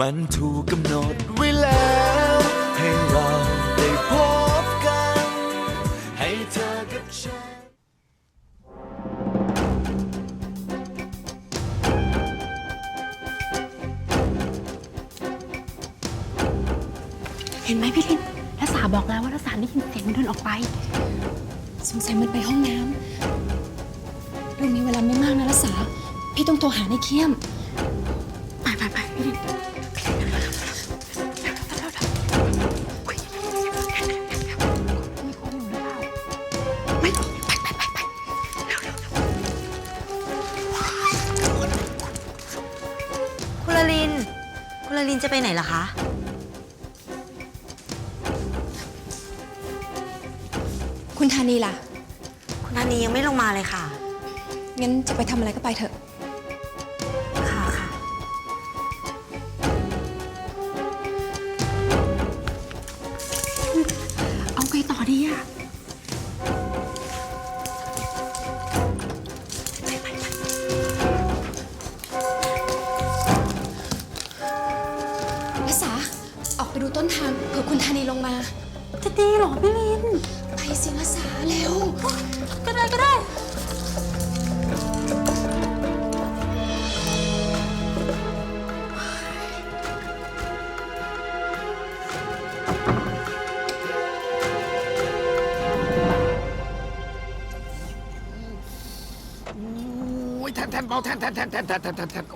มันถูกกำหนดไว้แล้ว ให้เราได้พบกัน ให้เธอกับฉัน เห็นไหมพี่ลินรัสาบอกแล้วว่ารัสาได้ยินเสียงมันเดินออกไป สงสัยมันไปห้องน้ำเรามีเวลาไม่มากนะรัสาพี่ต้องโทรหาในเคียม ไปไปไปพี่ลิน นจะไปไหนล่ะคะ คุณธานีล่ะ คุณธานียังไม่ลงมาเลยค่ะ งั้นจะไปทำอะไรก็ไปเถอะค่ะ ภาษาออกไปดูต้นทางเผื่อคุณธานีลงมา จะดีเหรอพี่ลิน ไปสิภาษาเร็ว ก็ได้ก็ได้ โอ้ยแทนแทนเบาแทนแทนแทนแทนแทนแทนแทนแทน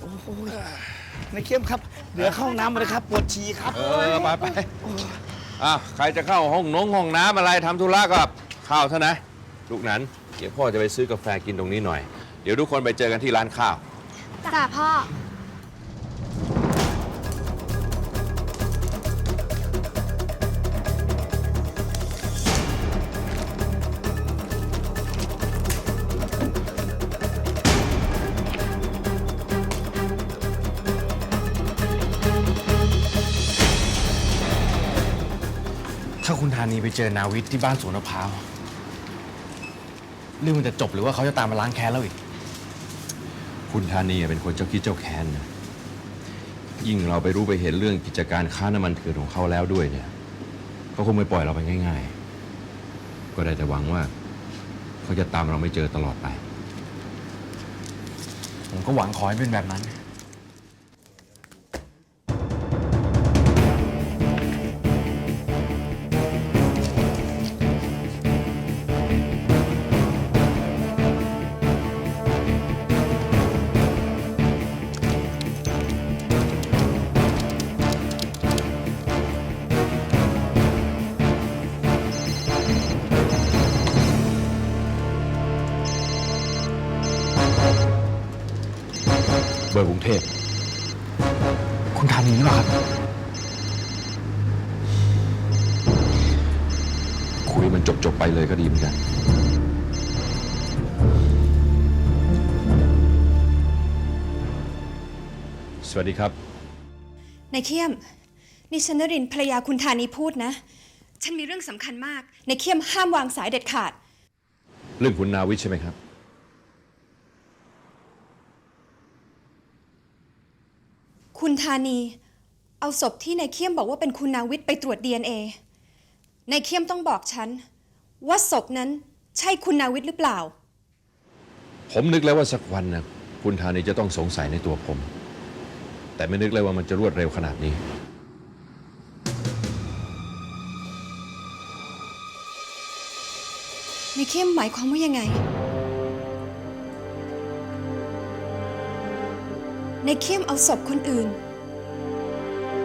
โอ้โห ในเข้มครับเหลือเข้าห้องน้ำมาเลยครับ ปวดฉี่ครับ เออไปไปอะใครจะเข้าห้องน้องห้องน้ำอะไรทำธุระก็เข้าเถอะนะ ลูกนั้นเดี๋ยวพ่อจะไปซื้อกาแฟกินตรงนี้หน่อย เดี๋ยวทุกคนไปเจอกันที่ร้านข้าว จ้าพ่อ นีไปเจอนาวิทย์ที่บ้านสวนมะพร้าวเรื่องมันจะจบหรือว่าเขาจะตามมาล้างแค้นเราอีก คุณธานีเป็นคนเจ้าคิดเจ้าแค้นนะยิ่งเราไปรู้ไปเห็นเรื่องกิจการค้าน้ำมันเถื่อนของเขาแล้วด้วยเนี่ยเขาคงไม่ปล่อยเราไปง่าย ๆ ก็ได้แต่หวังว่าเขาจะตามเราไม่เจอตลอดไป ผมก็หวังขอให้เป็นแบบนั้น อร์กรุงเทพ คุณธานีหรือเปล่าครับ คุยมันจบๆไปเลยก็ดีเหมือนกัน สวัสดีครับในเคียม นี่ฉันนรินทร์ภรรยาคุณธานีพูดนะ ฉันมีเรื่องสำคัญมากในเคียมห้ามวางสายเด็ดขาด เรื่องคุณนาวิทย์ใช่ไหมครับ คุณธานี เอาศพที่ในเคียมบอกว่าเป็นคุณนาวิทย์ไปตรวจ DNA ในเคียมต้องบอกฉัน ว่าศพนั้นใช่คุณนาวิทย์หรือเปล่า ผมนึกแล้วว่าสักวันนะคุณธานีจะต้องสงสัยในตัวผม แต่ไม่นึกเลยว่ามันจะรวดเร็วขนาดนี้ในเคียมหมายความว่ายังไง ในเคียมเอาศพคนอื่น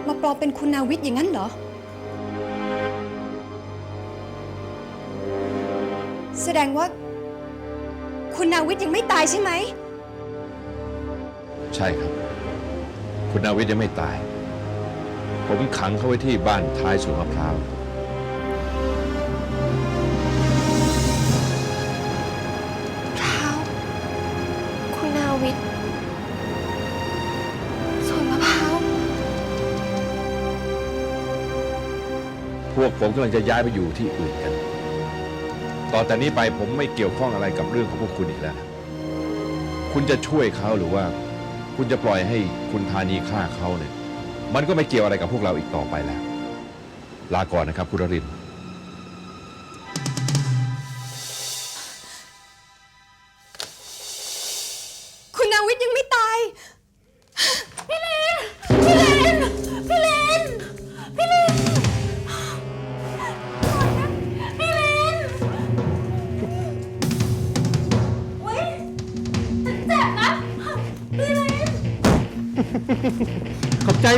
มาปลอมเป็นคุณนาวิทย์อย่างนั้นเหรอ แสดงว่า คุณนาวิทย์ยังไม่ตายใช่ไหม ใช่ครับ คุณนาวิทย์ยังไม่ตาย ผมขังเขาไว้ที่บ้านท้ายสวนมะพร้าว วกผมกำลังจะย้ายไปอยู่ที่อื่นกัน ต่อแต่นี้ไปผมไม่เกี่ยวข้องอะไรกับเรื่องของพวกคุณอีกแล้ว คุณจะช่วยเขาหรือว่า คุณจะปล่อยให้คุณธานีฆ่าเขาเนี่ย มันก็ไม่เกี่ยวอะไรกับพวกเราอีกต่อไปแล้ว ลาก่อนนะครับคุณรรินทร์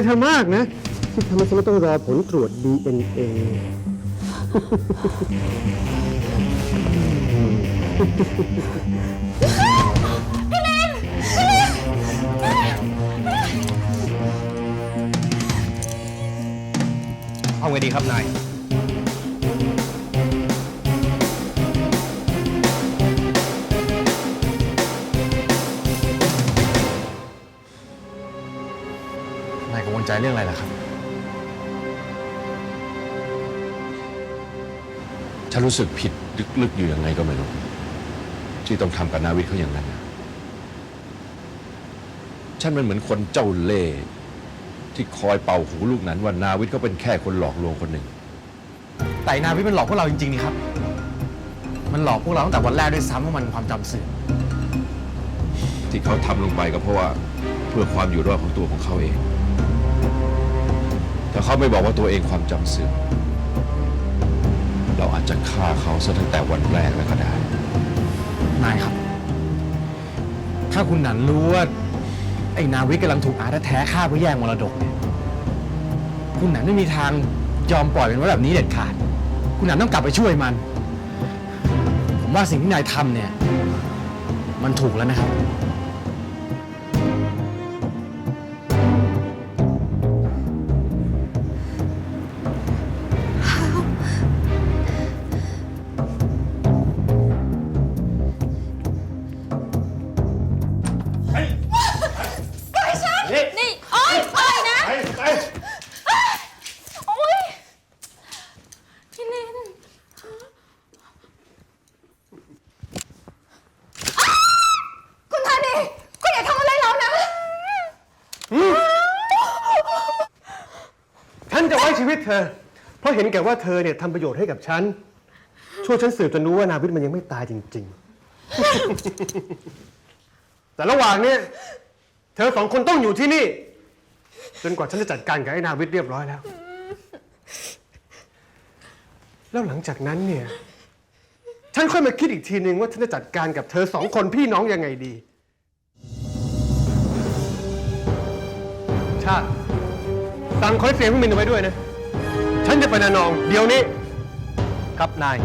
เธอมากนะ ที่ทำให้ฉันไม่ต้องรอผลตรวจ DNA เอาไงดีครับนาย เรื่องอะไรล่ะครับ ฉันรู้สึกผิดลึกๆอยู่ยังไงก็ไม่รู้ ที่ต้องทำกับนาวิทย์เขาอย่างนั้นนะฉันมันเหมือนคนเจ้าเล่ห์ที่คอยเป่าหูลูกนั้นว่านาวิทย์เขาเป็นแค่คนหลอกลวงคนหนึ่ง แต่นาวิทย์มันหลอกพวกเราจริงๆนี่ครับ มันหลอกพวกเราตั้งแต่วันแรกด้วยซ้ำว่ามันความจำเสื่อมที่เขาทำลงไปก็เพราะว่าเพื่อความอยู่รอดของตัวของเขาเอง ถ้าเขาไม่บอกว่าตัวเองความจำเสื่อม เราอาจจะฆ่าเขาซะตั้งแต่วันแรกแล้วก็ได้ นายครับ ถ้าคุณหนันรู้ว่า ไอ้นาวิทย์กำลังถูกอาแท้ๆฆ่าเพื่อแย่งมรดกเนี่ย คุณหนันไม่มีทางยอมปล่อยเป็นไว้แบบนี้เด็ดขาด คุณหนันต้องกลับไปช่วยมัน ผมว่าสิ่งที่นายทำเนี่ย มันถูกแล้วนะครับ เธอ เพราะเห็นแก่ว่าเธอเนี่ยทำประโยชน์ให้กับฉัน ช่วยฉันสืบจนรู้ว่านาวิทย์มันยังไม่ตายจริง ๆ แต่ระหว่างเนี้ยเธอสองคนต้องอยู่ที่นี่ จนกว่าฉันจะจัดการกับไอ้นาวิทย์เรียบร้อยแล้ว แล้วหลังจากนั้นเนี่ย ฉันค่อยมาคิดอีกทีนึงว่าฉันจะจัดการกับเธอสองคนพี่น้องยังไงดี ชาติสั่งคอยเสียงพวกมินเอาไว้ด้วยนะ ฉันจะไปนานอง เดี๋ยวนี้ ครับนาย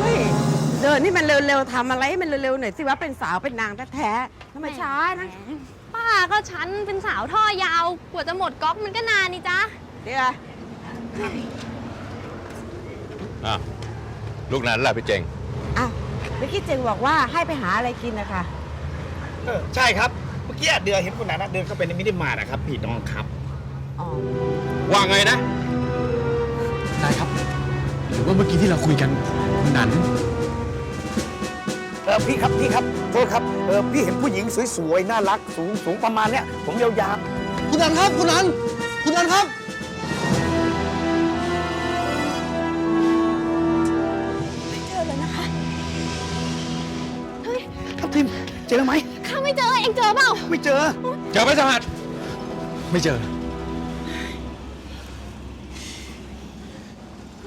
เฮ้ยเดินนี่มันเร็วๆทำอะไรให้มันเร็วๆหน่อยสิว่าเป็นสาวเป็นนางแท้ๆทำไมช้านะป้าก็ฉันเป็นสาวท่อยาวกว่าจะหมดก๊อกมันก็นานนี่จ๊ะเดี๋ยว อะ ลูกนั้นล่ะพี่เจงอ้าวเมื่อกี้เจงบอกว่าให้ไปหาอะไรกินนะคะเออใช่ครับ เมื่อกี้เดือเห็นคนนั้นนะเดินเข้าไปในมินิมาร์ทนะครับพี่น้องครับ อ๋อ ว่าไงนะนายครับ หรือว่าเมื่อกี้ที่เราคุยกันคุณหนันเออพี่ครับพี่ครับโทษครับเออพี่เห็นผู้หญิงสวยๆน่ารักสูงสูงประมาณเนี้ยผมยาวๆคุณนันครับ คุณนันคุณนันครับ อไหมข้าไม่เจอเองเจอเปล่าไม่เจอ เจอไหมสหัสไม่เจอ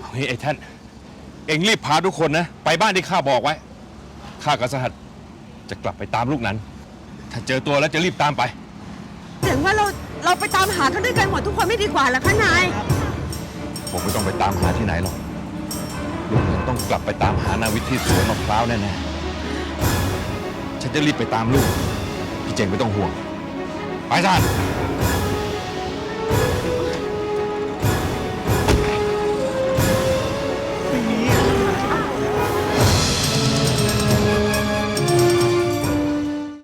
เฮ้ยไอ้ท่าน เอ็งรีบพาทุกคนนะ ไปบ้านที่ข้าบอกไว้ ข้ากับสหัสจะกลับไปตามลูกนั้น ถ้าเจอตัวแล้วจะรีบตามไปถึงว่าเราเราไปตามหากันด้วยกันหมดทุกคนไม่ดีกว่าเหรอคะนาย ผมไม่ต้องไปตามหาที่ไหนหรอก ลูกนั้นต้องกลับไปตามหานาวิทย์ที่สวนมะพร้าวแน่ๆ ฉันจะรีบไปตามลูก พี่เจงไม่ต้องห่วง ไปท่า